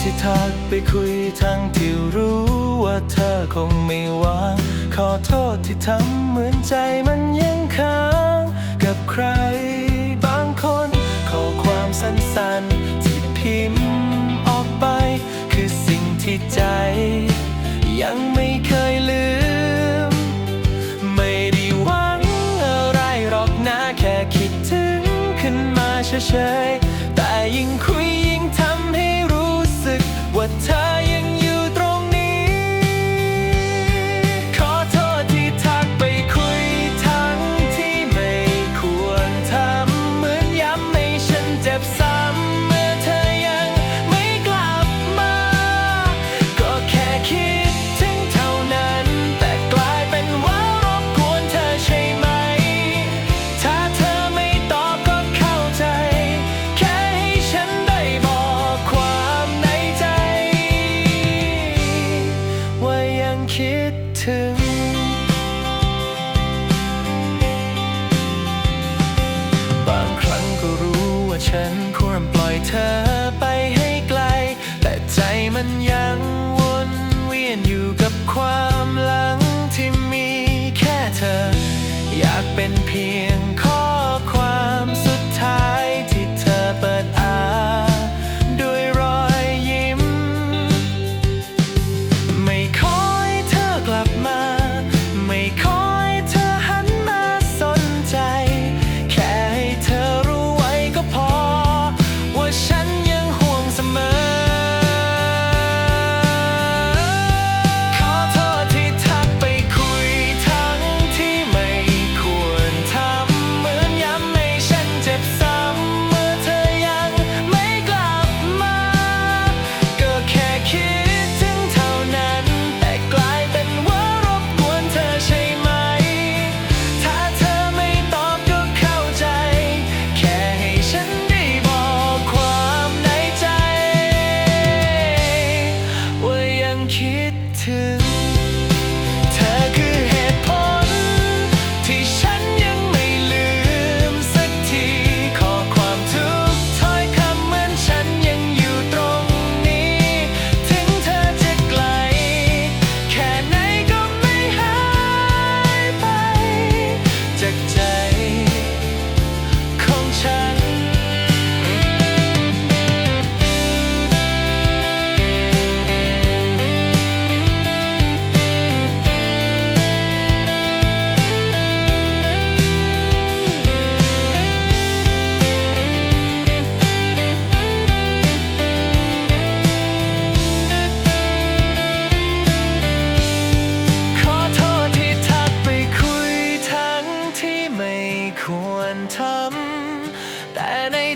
ที่ทักไปคุยทั้งที่รู้ว่าเธอคงไม่ว่างขอโทษที่ทำเหมือนใจมันยังค้างกับใครบางคนขอความสั้นๆ ที่พิมพ์ออกไป คือสิ่งที่ใจ ยังไม่เคยลืม ไม่ได้หวังอะไรหรอกนะแค่คิดถึงขึ้นมาเฉย คิดถึง บางครั้งก็รู้ว่าฉันควรปล่อยเธอไปให้ไกล แต่ใจมันยังวนเวียนอยู่กับความหลังที่มีแค่เธอ อยากเป็นเพียง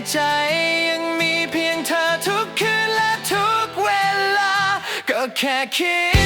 ใจยังมีเพียงเธอทุกคืนและทุกเวลา ก็แค่คิด